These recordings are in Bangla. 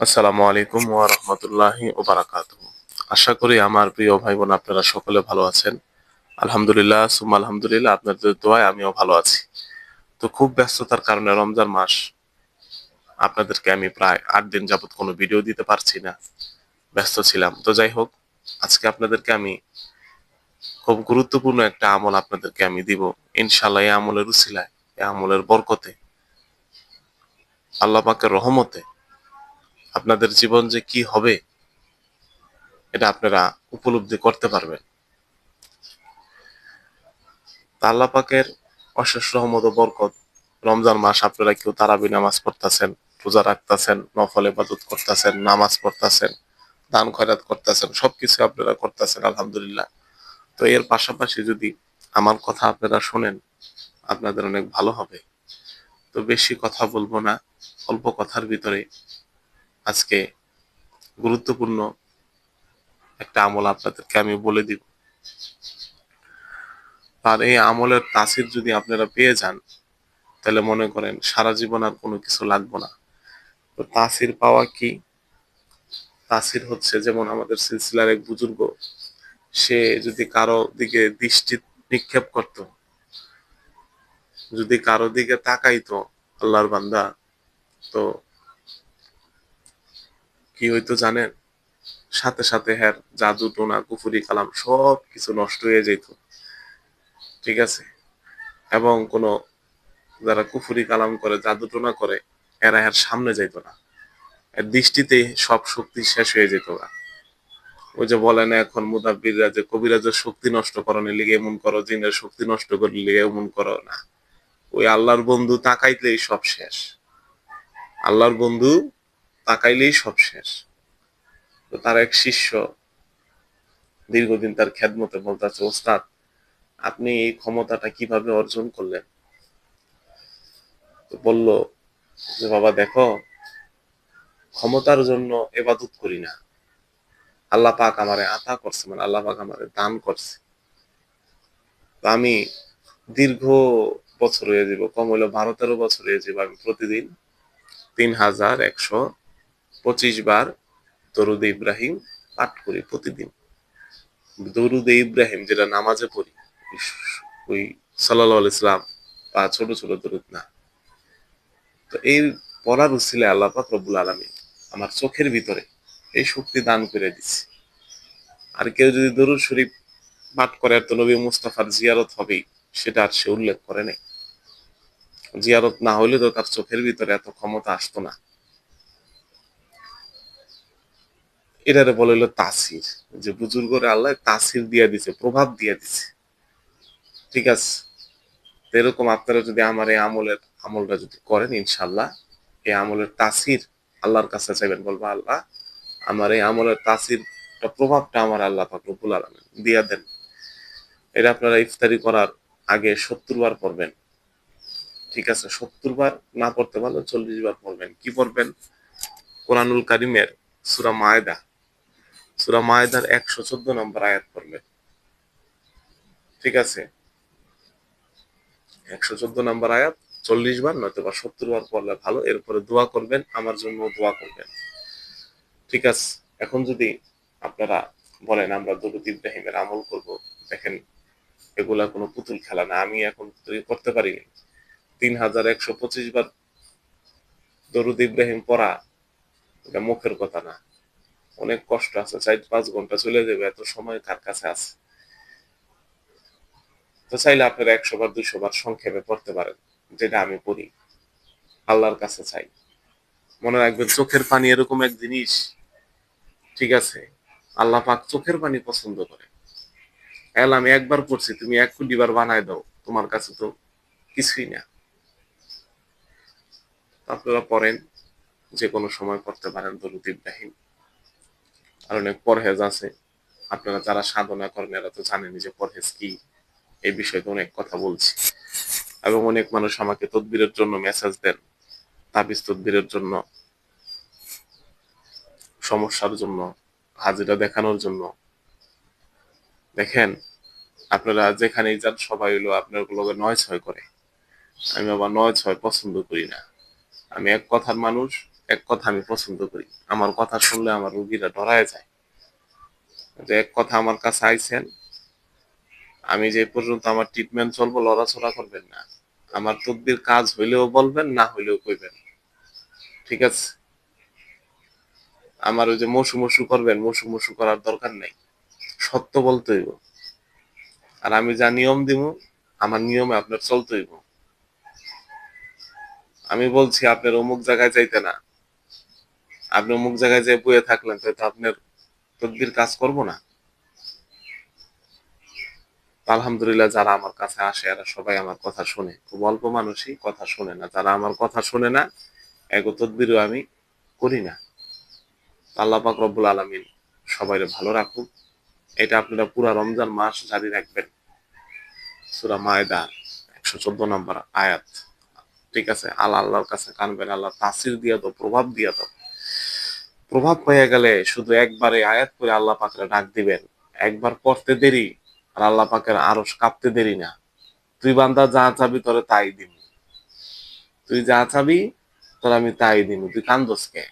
আসসালামু আলাইকুম ওয়া রাহমাতুল্লাহি ওয়া বারাকাতুহু আশা করি আমার প্রিয় ভাই বোন আপনারা সকলে ভালো আছেন। আলহামদুলিল্লাহ, সুম্মা আলহামদুলিল্লাহ, আপনাদের দোয়ায় আমিও ভালো আছি। তো খুব ব্যস্ততার কারণে রমজান মাস আপনাদেরকে আমি প্রায় আট দিন যাবত কোনো ভিডিও দিতে পারছি না। ব্যস্ত ছিলাম। তো যাই হোক, আজকে আপনাদেরকে আমি খুব গুরুত্বপূর্ণ একটা আমল আপনাদেরকে আমি দিব। ইনশাল্লাহ এই আমলের উসিলায়, এই আমলের বরকতে, আল্লাহ পাকের রহমতে আপনাদের জীবন যে কি হবে, এটা আপনারা উপলব্ধি করতে পারবেন। আল্লাহ পাকের অশেষ রহমত বরকত রমজান মাস আপনারা কেউ তারাবি নামাজ পড়তেছেন, রোজা রাখতেছেন, নফল ইবাদত করতেছেন, নামাজ পড়তেছেন, দান খয়রাত করতেছেন, সবকিছু আপনারা করতেছেন, আলহামদুলিল্লাহ। তো এর পাশাপাশি যদি আমার কথা আপনারা শোনেন, আপনাদের অনেক ভালো হবে। তো বেশি কথা বলব না, অল্প কথার ভিতরে আজকে গুরুত্বপূর্ণ একটা আমল আপনাদেরকে আমি বলে দিব। আর এই আমলের তাসির যদি আপনারা পেয়ে যান, তাহলে মনে করেন সারা জীবন আর কোনো কিছু লাগবে না। তো তাসির পাওয়া কি? তাসির হচ্ছে যেমন আমাদের সিলসিলার এক বুজুর্গ, সে যদি কারও দিকে দৃষ্টি নিক্ষেপ করত, যদি কারও দিকে তাকাইতো আল্লাহর বান্দা, তো কি হইতো জানেন? সাথে সাথে হ্যার জাদু, টোনা, কুফুরি, কালাম সব কিছু নষ্ট হয়ে যেত ঠিক আছে? এবং কোনো যারা কুফুরি, কালাম করে, জাদু, টোনা করে, এরা এর সামনে যাইতো না। এর দৃষ্টিতে সব শক্তি শেষ হয়ে যেত না। ওই যে বলে না এখন মুদাব্বিররা যে কবিরাজের শক্তি নষ্ট করণে লিগে এমন করো, জিনের শক্তি নষ্ট করে লিগে এমন করো না। ওই আল্লাহর বন্ধু তাকাইতেই সব শেষ। আল্লাহর বন্ধু তাকাইলেই সব শেষ। তো তার এক শিষ্য দীর্ঘদিন তার খেদমতে বলতেছে, ওস্তাদ, আপনি এই ক্ষমতাটা কীভাবে অর্জন করলেন? তো বলল যে, বাবা, দেখো, ক্ষমতার জন্য এবাদত করি না। আল্লাহ পাক আমারে আতা করছে মানে আল্লাহ পাক আমারে দান করছে। তো আমি দীর্ঘ বছর হয়ে যাব কম হইল বারো তেরো বছর হয়ে যাব আমি প্রতিদিন তিন হাজার একশো পঁচিশ বার দরুদ ইব্রাহিম পাঠ করি প্রতিদিন। দরুদ ইব্রাহিম যেটা নামাজে পড়ি, ওই সাল্লাহ ইসলাম বা ছোট ছোট দরুদ না। তো এই পড়ার উচিলে আল্লাহ পাক আলমী আমার চোখের ভিতরে এই শক্তি দান করে দিচ্ছে আর কেউ যদি দরুদ শরীফ পাঠ করে তো নবী মুস্তাফার জিয়ারত হবেই, সেটা আর সে উল্লেখ করে নেই। জিয়ারত না হলে তো তার চোখের ভিতরে এত ক্ষমতা আসতো না। এটারে বলে হলো তাসির। যে বুজুর্গরে আল্লাহ তাসির দিয়ে দিছে, প্রভাব দিয়ে দিছে। ঠিক আছে? এরকম আপনারা যদি আমার এই আমলের, আমলটা যদি করেন ইনশাল্লাহ এই আমলের তাসির আল্লাহর কাছে চাইবেন বলব, আল্লাহ আমার এই আমলের তাসির প্রভাবটা আমার আল্লাহ পাক রব্বুল দিয়া দেন। এটা আপনারা ইফতারি করার আগে সত্তর বার পড়বেন। ঠিক আছে? সত্তর বার না পড়তে পারলে চল্লিশ বার পড়বেন। কি পড়বেন? কোরআনুল কারিমের সুরা মায়দা। সুরা মায়দার একশো চোদ্দ নম্বর আয়াত পড়বেন ঠিক আছে? একশো চোদ্দ নম্বর আয়াত, চল্লিশ বার নয়তো বা সত্তর বার পড়লে ভালো। এরপরে দোয়া করবেন, আমার জন্য দোয়া করবেন। ঠিক আছে? এখন যদি আপনারা বলেন, আমরা দরুদ ইব্রাহিমের আমল করব, দেখেন এগুলা কোনো পুতুল খেলা না। আমি এখন করতে পারিনি। তিন হাজার একশো পঁচিশ বার দরুদ ইব্রাহিম পড়া, এটা মুখের কথা না। অনেক কষ্ট আছে, চার পাঁচ ঘণ্টা চলে যাবে, এত সময় কার কাছে আছে? তো চাইলে আপনারা একশো বার, দুইশো বার সংক্ষেপে পড়তে পারেন, যেটা আমি পড়ি। আল্লাহর কাছে চাই। মনে রাখবেন, চোখের পানি এরকম এক জিনিস, ঠিক আছে? আল্লাহ পাক চোখের পানি পছন্দ করে। এল, আমি একবার পড়ছি, তুমি এক কোটি বার বানায় দাও, তোমার কাছে তো কিছুই না। আপনারা পড়েন যে কোনো সময় পড়তে পারেন, দরুদ ইব্রাহিম আর অনেক পরহেজ আছে। আপনারা যারা সাধনা করেন, এরা তো জানেনি যে পরহেজ কি। এই বিষয়ে তো অনেক কথা বলছি। এবং অনেক মানুষ আমাকে তদবিরের জন্য মেসেজ দেন। তাবিজ তদবিরের জন্য, সমস্যার জন্য, হাজিরা দেখানোর জন্য। দেখেন, আপনারা যেখানেই যান, সবাই হলো আপনার লগে নয় ছয় করে। আমি আবার নয় ছয় পছন্দ করি না। আমি এক কথার মানুষ এক কথা আমি পছন্দ করি। আমার কথা শুনলে আমার রুগীরা ডরায় যায়। যে এক কথা আমার কাছে আইছেন, আমি যে পর্যন্ত আমার ট্রিটমেন্ট চলবো লড়াচড়া করবেন না। আমার তদবির কাজ হইলেও বলবেন, না হইলেও কইবেন। ঠিক আছে? আমার ওই যে মসু মসু করবেন মসু মসু করার দরকার নেই। সত্য বলতে হইব। আর আমি যা নিয়ম দিব আমার নিয়মে আপনার চলতে হইব। আমি বলছি, আপনার অমুক জায়গায় যাইতে না। আপনি অমুক জায়গায় যে বয়ে থাকলেন তো আপনার তদবির কাজ করব না। আলহামদুলিল্লাহ যারা আমার কাছে আসে, এরা সবাই আমার কথা শুনে। খুব অল্প মানুষই কথা শুনে না। যারা আমার কথা শুনে না, এগো তদবিরও আমি করি না। আল্লাহ পাক রব্বুল আলমিন সবাই ভালো রাখুক। এটা আপনারা পুরা রমজান মাস জারি রাখবেন। সুরা মায়দা একশো চোদ্দ নম্বর আয়াত। ঠিক আছে? আল্লাহ আল্লাহর কাছে কানবেন, আল্লাহ তাসির দিয়া দাও, প্রভাব দিয়া দাও। প্রভাব পেয়ে গেলে শুধু একবারে আয়াত করে আল্লাহ পাকের ডাক দিবেন। একবার পড়তে দেরি আর আল্লাহ পাকের আরও কাঁপতে দেরি না। তুই বান্দা যা চাবি তোরে তাই দিন তুই যা চাবি তোর আমি তাই দিন তুই কান্দোস কে?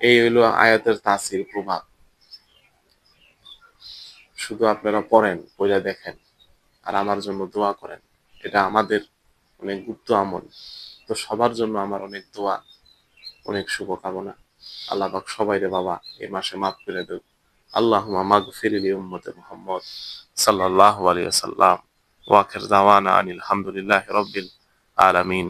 এই হইল আয়াতের তাসির প্রভাব। শুধু আপনারা পড়েন, পড়ে দেখেন আর আমার জন্য দোয়া করেন। এটা আমাদের অনেক গুপ্ত আমল। তো সবার জন্য আমার অনেক দোয়া। অনেক শুভকামনা। আল্লাহ পাক সবাই রে বাবা এ মাসে মাফ করে দেব আল্লাহ মাগ ফিরিলি উম্মতে মোহাম্মদ সাল্লাহ আলিয়া সাল্লাম ওয়াখের দাওয়ানা আনিল হামদুলিল্লাহ রব্বিল আলামিন।